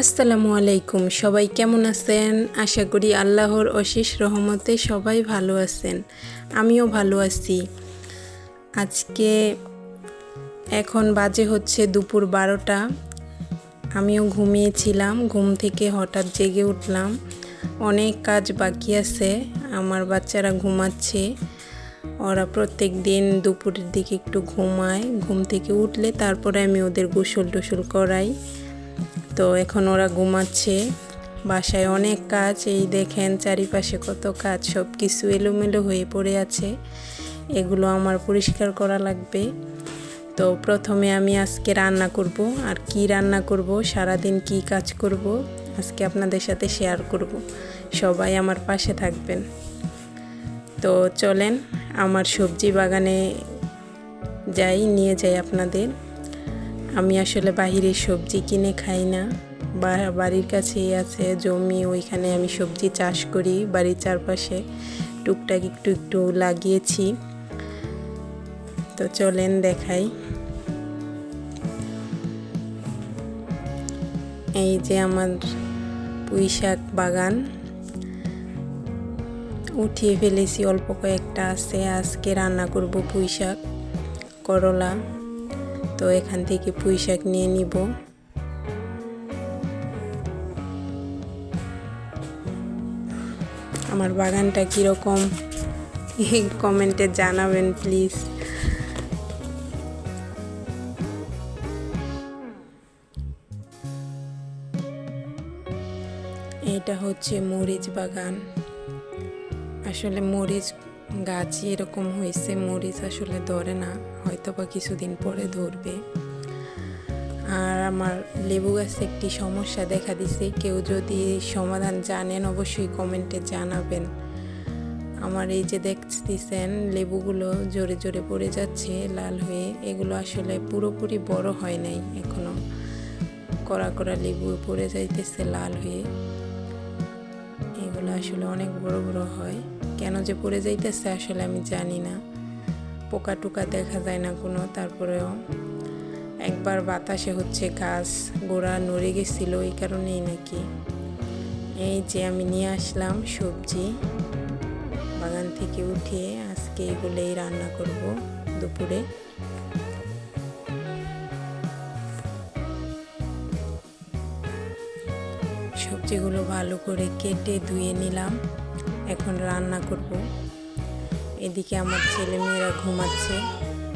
আসসালামু আলাইকুম, সবাই কেমন আছেন? আশা করি আল্লাহর অশেষ রহমতে সবাই ভালো আছেন। আমিও ভালো আছি। আজকে এখন বাজে হচ্ছে দুপুর বারোটা। আমিও ঘুমিয়েছিলাম, ঘুম থেকে হঠাৎ জেগে উঠলাম। অনেক কাজ বাকি আছে, আমার বাচ্চারা ঘুমাচ্ছে। ওরা প্রত্যেক দিন দুপুরের দিকে একটু ঘুমায়, ঘুম থেকে উঠলে তারপরে আমি ওদের গোসল টোসল করাই। তো এখন ওরা ঘুমাচ্ছে। বাসায় অনেক কাজ, এই দেখেন চারিপাশে কত কাজ সব কিছু এলোমেলো হয়ে পড়ে আছে। এগুলো আমার পরিষ্কার করা লাগবে। তো প্রথমে আমি আজকে রান্না করব। আর কি রান্না করব, সারাদিন কি কাজ করব, আজকে আপনাদের সাথে শেয়ার করব। সবাই আমার পাশে থাকবেন। তো চলেন, আমার সবজি বাগানে যাই, নিয়ে যাই আপনাদের। আমি আসলে বাহিরের সবজি কিনে খাই না। বা বাড়ির কাছেই আছে, জমি, ওইখানে আমি সবজি চাষ করি, বাড়ির চারপাশে টুকটাক একটু একটু লাগিয়েছি। তো চলেন দেখাই। এই যে আমার পুঁই শাক বাগান। উঠিয়ে ফেলেছি, অল্প কয়েকটা আছে, আজকে রান্না করব পুঁই শাক, করলা। তো এখান থেকে পুঁই শাক নিয়ে নিব। আমার বাগানটা কীরকম? কমেন্টে জানাবেন, প্লিজ। এটা হচ্ছে মরিচ বাগান। আসলে মরিচ গাছ এরকম হয়েছে, মরিচ আসলে ধরে না। হয়তো বা কিছুদিন পরে ধরবে। আর আমার লেবু গাছে একটি সমস্যা দেখা দিছে। কেউ যদি সমাধান জানেন অবশ্যই কমেন্টে জানাবেন। আমার এই যে দেখতেছেন, লেবুগুলো জোরে জোরে পড়ে যাচ্ছে, লাল হয়ে। এগুলো আসলে পুরোপুরি বড় হয় নাই এখনও। কড়া কড়া লেবু পড়ে যাইতেছে লাল হয়ে। এগুলো আসলে অনেক বড় বড় হয়। কেন যে পড়ে যাইতেছে আসলে আমি জানি না। পোকা টোকা দেখা যায় না কোনো, তারপরেও একবার বাতাসে হচ্ছে গাছ গোড়া নড়ে গেছিল এই কারণেই নাকি। এই যে আমি নিয়ে আসলাম সবজি, বাগান থেকে উঠিয়ে আজকে এগুলোই রান্না করব দুপুরে। সবজিগুলো ভালো করে কেটে ধুয়ে নিলাম, এখন রান্না করব। এদিকে আমার ছেলেমেয়েরা ঘুমাচ্ছে।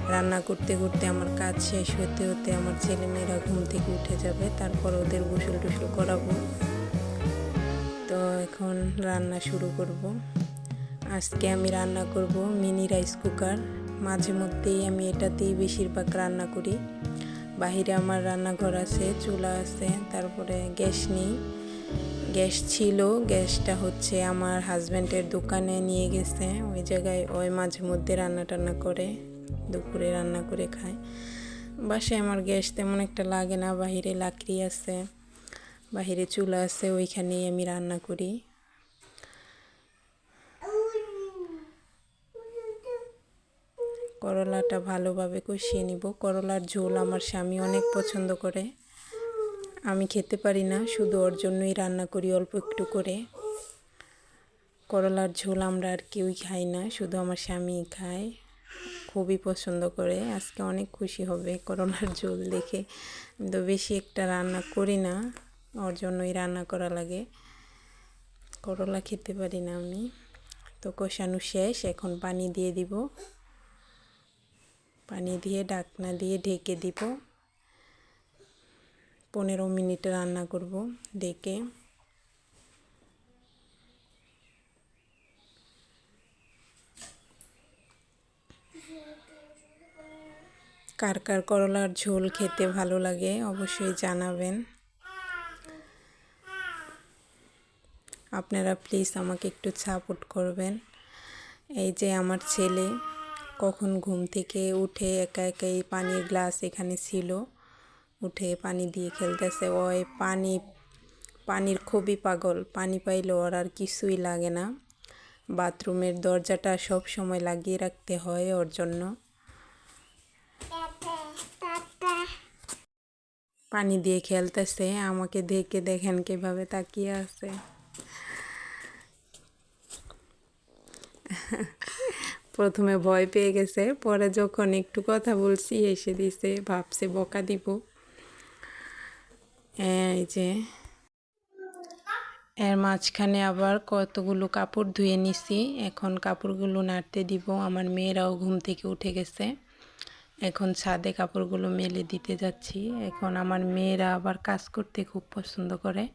রান্না করতে করতে আমার কাজ শেষ হতে হতে আমার ছেলেমেয়েরা ঘুম থেকে উঠে যাবে, তারপর ওদের গোসল টুসল করাবো। তো এখন রান্না শুরু করব। আজকে আমি রান্না করব মিনি রাইস কুকার। মাঝে মধ্যেই আমি এটাতেই বেশিরভাগ রান্না করি। বাহিরে আমার রান্নাঘর আছে, চুলা আছে, তারপরে গ্যাস নেই। গ্যাস ছিল, গ্যাসটা হচ্ছে আমার হাজব্যান্ডের দোকানে নিয়ে গেছে। ওই জায়গায় ওই মাঝে মধ্যে রান্না টান্না করে, দুপুরে রান্না করে খায়। বাসায় আমার গ্যাস তেমন একটা লাগে না, বাহিরে লাকড়ি আছে, বাহিরে চুলা আছে, ওইখানেই আমি রান্না করি। করলাটা ভালোভাবে কষিয়ে নিব। করলার ঝোল আমার স্বামী অনেক পছন্দ করে। আমি খেতে পারি না, শুধু ওর জন্যই রান্না করি অল্প একটু করে। করলার ঝোল আমরা আর কেউই খাই না, শুধু আমার স্বামী খায়। খুবই পছন্দ করে, আজকে অনেক খুশি হবে করলার ঝোল দেখে। আমি তো বেশি একটা রান্না করি না, ওর জন্যই রান্না করা লাগে। করলা খেতে পারি না আমি। তো কষানো শেষ, এখন পানি দিয়ে দিব। পানি দিয়ে ডাকনা দিয়ে ঢেকে দিব। পনেরো মিনিট রান্না করব ডেকে কার কার করলার ঝোল খেতে ভালো লাগে অবশ্যই জানাবেন। আপনারা প্লিজ আমাকে একটু সাপোর্ট করবেন। এই যে আমার ছেলে কখন ঘুম থেকে উঠে একা একাই পানির গ্লাস এখানে ছিল। উঠে পানি দিয়ে খেলতেছে। ওই পানি পানির খুবই পাগল। পানি পাইলে ওর আর কিছুই লাগে না। বাথরুমের দরজাটা সব সময় লাগিয়ে রাখতে হয় ওর জন্য। পানি দিয়ে খেলতেছে। আমাকে দেখে দেখেন কীভাবে তাকিয়ে আছে। প্রথমে ভয় পেয়ে গেছে। পরে যখন একটু কথা বলছি এসে দিছে ভাবছে বকা দিব। এই যে। এর মাঝখানে আবার কতগুলো কাপড় ধুয়ে নিছি। এখন কাপড়গুলো নাড়তে দিব। আমার মেয়েরাও ঘুম থেকে উঠে গেছে। এখন ছাদে কাপড়গুলো মেলে দিতে যাচ্ছি। এখন আমার মেয়েরা আবার কাজ করতে খুব পছন্দ করে।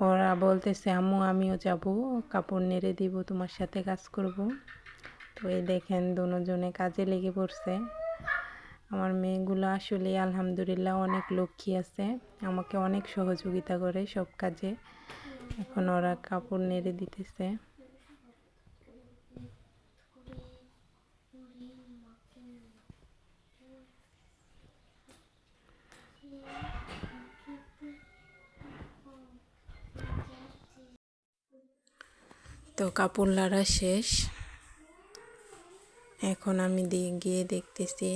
ওরা বলতেছে, আম্মু, আমিও যাব। কাপড় নেড়ে দিব, তোমার সাথে কাজ করব। তো এই দেখেন, দুজনে কাজে লেগে পড়ছে। আমার মেয়েগুলো আসলে আলহামদুলিল্লাহ অনেক লক্ষ্মী আছে। আমাকে অনেক সহযোগিতা করে সব কাজে। এখন ওরা কাপড় নেড়ে দিতেছে। তো কাপড় লাড়া শেষ। এখন আমি দিয়ে গিয়ে দেখতেছি।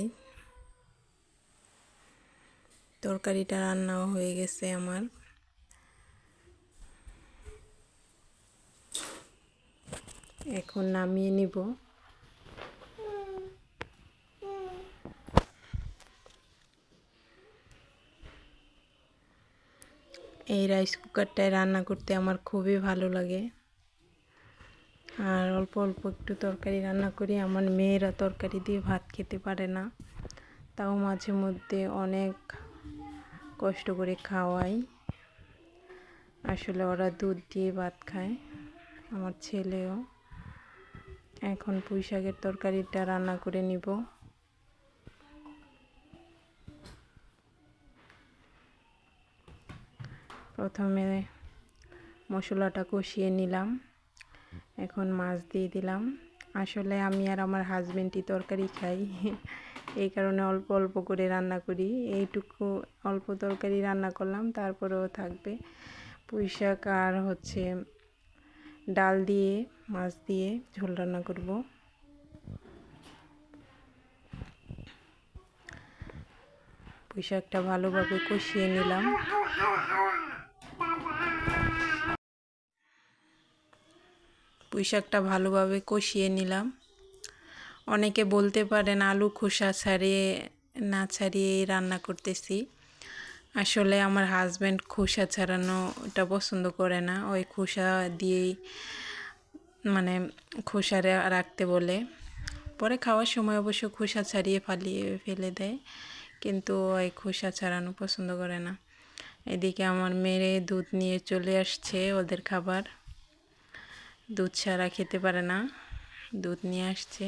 তরকারিটা রান্নাও হয়ে গেছে আমার। এখন নামিয়ে নিব। এই রাইস কুকারটায় রান্না করতে আমার খুবই ভালো লাগে। আর অল্প অল্প একটু তরকারি রান্না করি, আমার মেয়েরা তরকারি দিয়ে ভাত খেতে পারে না। তাও মাঝে মধ্যে অনেক কষ্ট করে খাওয়াই। আসলে ওরা দুধ দিয়ে ভাত খায়, আমার ছেলেও। এখন পুঁই শাকের তরকারিটা রান্না করে নিব। প্রথমে মশলাটা কষিয়ে নিলাম। এখন মাছ দিয়ে দিলাম। আসলে আমি আর আমার হাজবেন্ডই তরকারি খাই। এই কারণে অল্প অল্প করে রান্না করি। এইটুকু অল্প তরকারি রান্না করলাম, তারপরেও থাকবে পুঁই শাক আর হচ্ছে ডাল দিয়ে, মাছ দিয়ে ঝোল রান্না করব। পুঁই শাকটা ভালোভাবে কষিয়ে নিলাম। পুঁই শাকটা ভালোভাবে কষিয়ে নিলাম। অনেকে বলতে পারেন আলু খোসা ছাড়িয়ে, না ছাড়িয়ে রান্না করতেছি। আসলে আমার হাজব্যান্ড খোসা ছাড়ানোটা পছন্দ করে না। ওই খোসা দিয়েই মানে খোসা রাখতে বলে। পরে খাওয়ার সময় অবশ্য খোসা ছাড়িয়ে ফালিয়ে ফেলে দেয়, কিন্তু ওই খোসা ছাড়ানো পছন্দ করে না। এদিকে আমার মেরে দুধ নিয়ে চলে আসছে ওদের খাবার। দুধ ছাড়া খেতে পারে না। দুধ নিয়ে আসছে।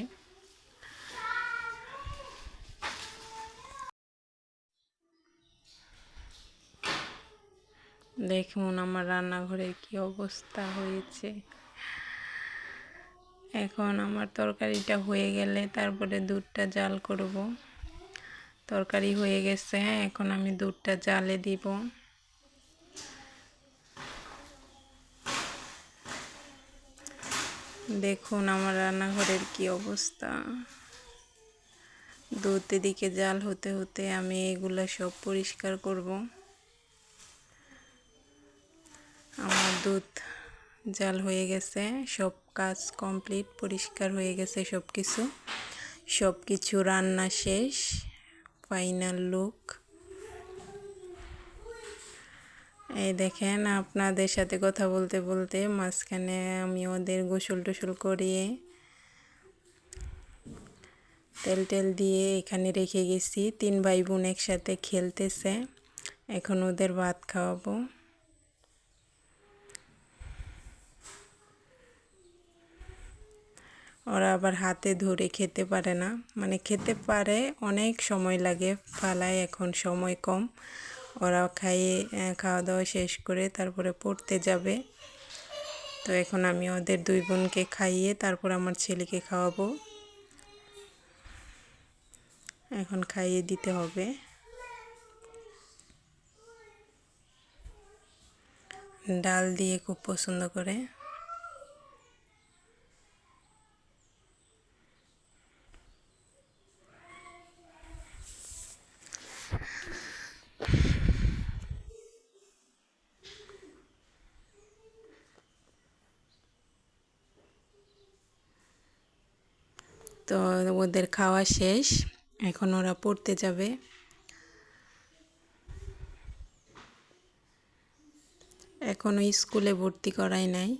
দেখুন আমার রান্নাঘরে কি অবস্থা হয়েছে। এখন আমার তরকারিটা হয়ে গেলে তারপরে দুধটা জাল করব। তরকারি হয়ে গেছে হ্যাঁ এখন আমি দুধটা জালে দিব। দেখুন আমার রান্নাঘরের কি অবস্থা। দুধ এদিকে জাল হতে হতে আমি এগুলো সব পরিষ্কার করব। আমার দুধ জাল হয়ে গেছে, সব কাজ কমপ্লিট, পরিষ্কার হয়ে গেছে সব কিছু সব কিছু রান্না শেষ, ফাইনাল লুক। এই দেখেন, আপনাদের সাথে কথা বলতে বলতে মাঝখানে আমি ওদের গোসল টোসল করিয়ে তেল টেল দিয়ে এখানে রেখে গেছি। তিন ভাই বোন একসাথে খেলতেছে। এখন ওদের ভাত খাওয়াবো। ওরা আবার হাতে ধরে খেতে পারে না। মানে খেতে পারে, অনেক সময় লাগে ফালায় এখন সময় কম। ওরা খাইয়ে খাওয়া দাওয়া শেষ করে তারপরে পড়তে যাবে। তো এখন আমি ওদের দুই বোনকে খাইয়ে তারপর আমার ছেলেকে খাওয়াবো। এখন খাইয়ে দিতে হবে। ডাল দিয়ে খুব পছন্দ করে তো ওদের খাওয়া শেষ। এখন ওরা পড়তে যাবে। এখনও স্কুলে ভর্তি করাই নাই।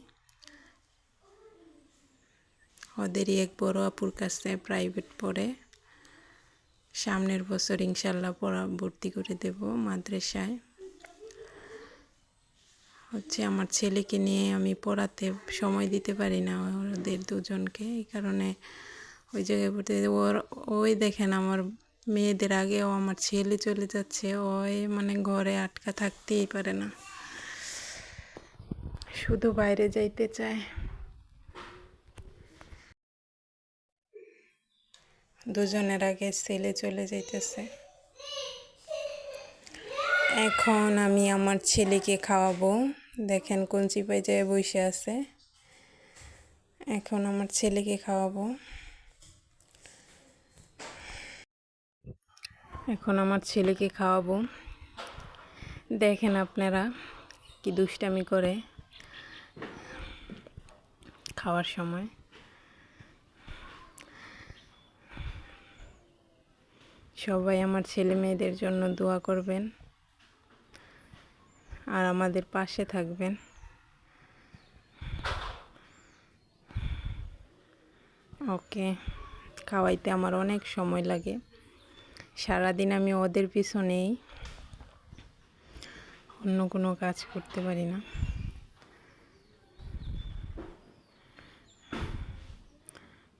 ওদেরই এক বড় আপুর কাছে প্রাইভেট পড়ে। সামনের বছর ইনশাল্লাহ পড়া, ভর্তি করে দেব মাদ্রাসায়। হচ্ছে আমার ছেলেকে নিয়ে আমি পড়াতে সময় দিতে পারি না ওদের দুজনকে। এই কারণে ওই জায়গায় পড়তে ওর, ওই দেখেন আমার মেয়েদের আগেও আমার ছেলে চলে যাচ্ছে, ওই মানে ঘরে আটকা থাকতেই পারে না। শুধু বাইরে যাইতে চায়। দুজনের আগে ছেলে চলে যাইতেছে। এখন আমি আমার ছেলেকে খাওয়াবো। দেখেন কোন চিপাই যায় বসে আছে। এখন আমার ছেলেকে খাওয়াবো। এখন আমার ছেলেকে খাওয়াবো। দেখেন আপনারা কি দুষ্টামি করে খাওয়ার সময়। সবাই আমার ছেলে মেয়েদের জন্য দোয়া করবেন আর আমাদের পাশে থাকবেন। ওকে, খাওয়াইতে আমার অনেক সময় লাগে। সারাদিন আমি ওদের পিছনেই অন্য কোনো কাজ করতে পারি না।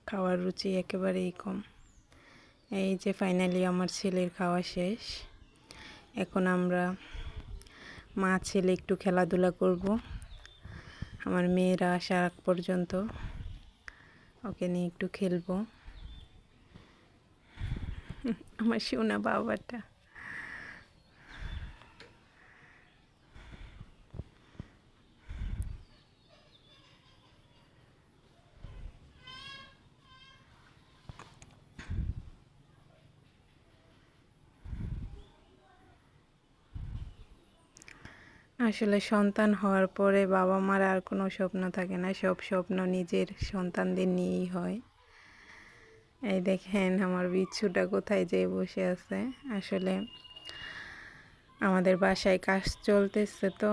খাওয়ার রুচি একেবারেই কম। এই যে ফাইনালি আমার ছেলের খাওয়া শেষ, এখন আমরা মা, ছেলে একটু খেলাধুলা করব। আমার মেয়েরা আসা পর্যন্ত ওকে নিয়ে একটু খেলব। আমার সোনা বাবাটা। আসলে সন্তান হওয়ার পরে বাবা মার আর কোনো স্বপ্ন থাকে না, সব স্বপ্ন নিজের সন্তানদের নিয়েই হয়। এই দেখেন আমার বিচ্ছুটা কোথায় যেয়ে বসে আছে। আসলে আমাদের বাসায় কাজ চলতেছে তো।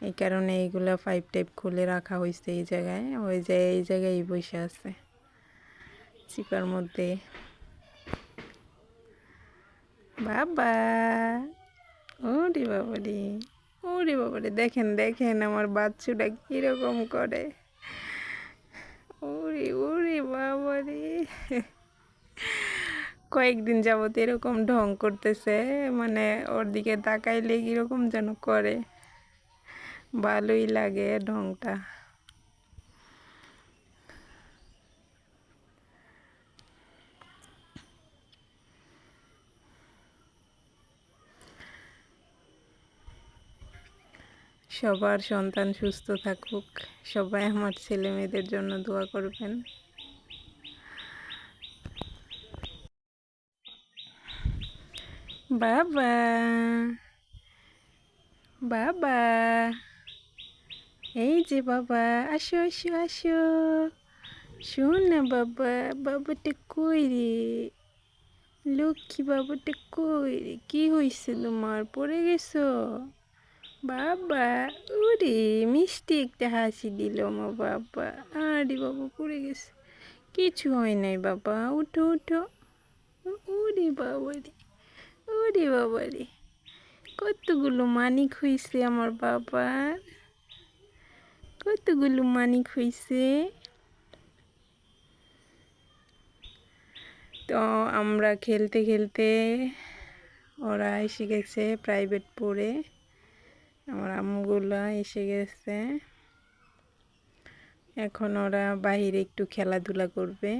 এই কারণে এইগুলো পাইপ টাইপ খুলে রাখা হয়েছে এই জায়গায়। ওই যে এই জায়গায় বসে আছে। চিপার মধ্যে। বাবা! ওরে বাবারে! ওরে বাবারে! দেখেন দেখেন আমার বাচ্চুটা কীরকম করে। বাবারে। কয়েকদিন যাবত এরকম ঢং করতেছে মানে ওর দিকে তাকাইলে কীরকম যেন করে। ভালোই লাগে ঢংটা। সবার সন্তান সুস্থ থাকুক। সবাই আমার ছেলে মেয়েদের জন্য দোয়া করবেন। বাবা বাবা এই যে বাবা আসো আসো আসো শোন বাবা বাবাটা কই রে লক্ষ্মী বাবাটা কই রে কি হয়েছে তোমার পড়ে গেছো বাবা ওরে মিষ্টি একটা হাসি দিল আমার বাবা আরে বাবা পড়ে গেছে কিছু হয় নাই বাবা উঠো উঠো ওরে বাবা রে ওরে বাবা রে কতগুলো মানিক হয়েছে আমার বাবার, কতগুলো মানিক হয়েছে তো আমরা খেলতে খেলতে ওরা এসে গেছে প্রাইভেট পড়ে, আমার আমগুলা এসে গেছে। এখন ওরা বাহিরে একটু খেলাধুলা করবে।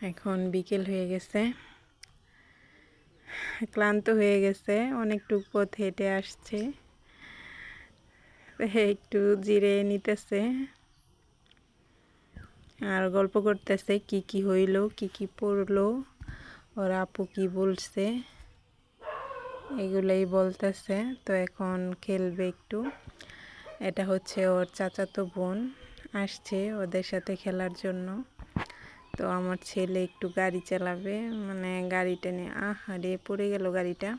এখন বিকেল হয়ে গেছে। ক্লান্ত হয়ে গেছে, অনেকটুক পথ হেঁটে আসছে। একটু জিরে নিতেছে। আর গল্প করতেছে কি কি হইল, কি কি পড়ল, ওর আপু কি বলছে, এগুলোই বলতেছে। তো এখন খেলবে একটু। এটা হচ্ছে ওর চাচাতো বোন, আসছে ওদের সাথে খেলার জন্য। তো আমার ছেলে একটু গাড়ি চালাবে মানে গাড়িটা নিয়ে, আহারে, পড়ে গেল গাড়িটা।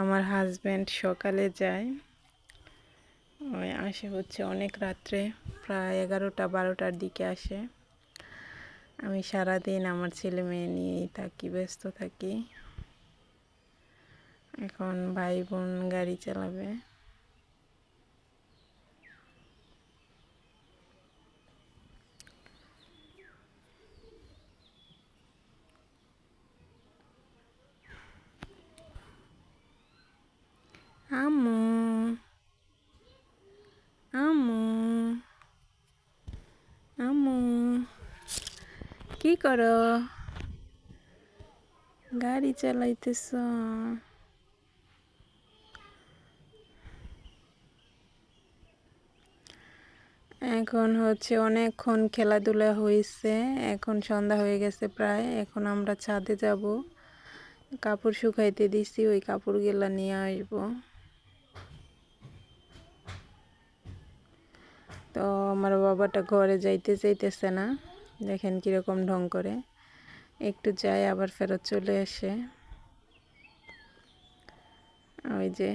আমার হাজব্যান্ড সকালে যায়, ওই আসে হচ্ছে অনেক রাত্রে, প্রায় এগারোটা, বারোটার দিকে আসে। আমি সারাদিন আমার ছেলে মেয়ে নিয়েই থাকি, ব্যস্ত থাকি। এখন ভাই বোন গাড়ি চালাবে। আম্মু। আম্মু। আম্মু। কি করো? গাড়ি চালাইতেছ। এখন হচ্ছে অনেকক্ষণ খেলাধুলা হয়েছে এখন সন্ধ্যা হয়ে গেছে প্রায়। এখন আমরা ছাদে যাব। কাপড় শুকাইতে দিছি, ওই কাপড়গুলো নিয়ে আসব। তো আমার বাবাটা ঘরে যাইতে চাইতেছে না। দেখেন কীরকম ঢং করে। একটু যায়, আবার ফেরত চলে আসে। ওই যে,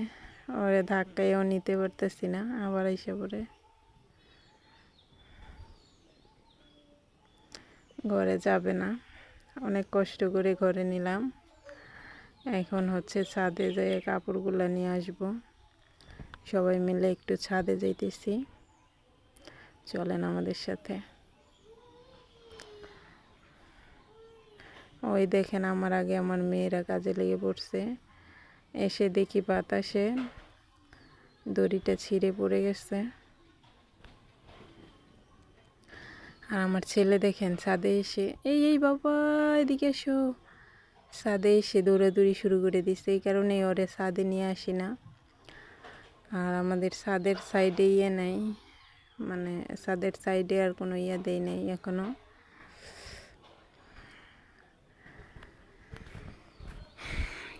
ওরে ধাক্কায়ও নিতে পারতেছি না, আবার এসে পড়ে। ঘরে যাবে না। অনেক কষ্ট করে ঘরে নিলাম। এখন হচ্ছে ছাদে যেয়ে কাপড়গুলো নিয়ে আসব। সবাই মিলে একটু ছাদে যাইতেছি। চলেন আমাদের সাথে। ওই দেখেন আমার আগে আমার মেয়েরা কাজে লেগে পড়ছে। এসে দেখি বাতাসে দড়িটা ছিঁড়ে পড়ে গেছে। আর আমার ছেলে দেখেন, ছাদে এসে, এই এই বাবা, এদিকে এসো। ছাদে এসে দৌড়াদৌড়ি শুরু করে দিচ্ছে এই কারণে ওরে ছাদে নিয়ে আসি না। আর আমাদের ছাদের সাইডে ইয়ে নাই মানে ছাদের সাইডে আর কোনো ইয়ে দেয় নেই এখনও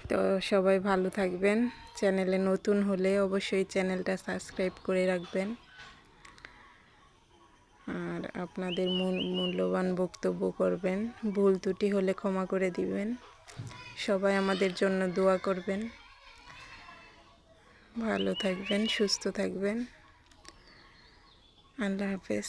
তো সবাই ভালো থাকবেন। চ্যানেলে নতুন হলে অবশ্যই চ্যানেলটা সাবস্ক্রাইব করে রাখবেন। আর আপনাদের মূল, মূল্যবান বক্তব্য করবেন। ভুল ত্রুটি হলে ক্ষমা করে দিবেন। সবাই আমাদের জন্য দোয়া করবেন। ভালো থাকবেন, সুস্থ থাকবেন। আল্লাহ হাফেজ।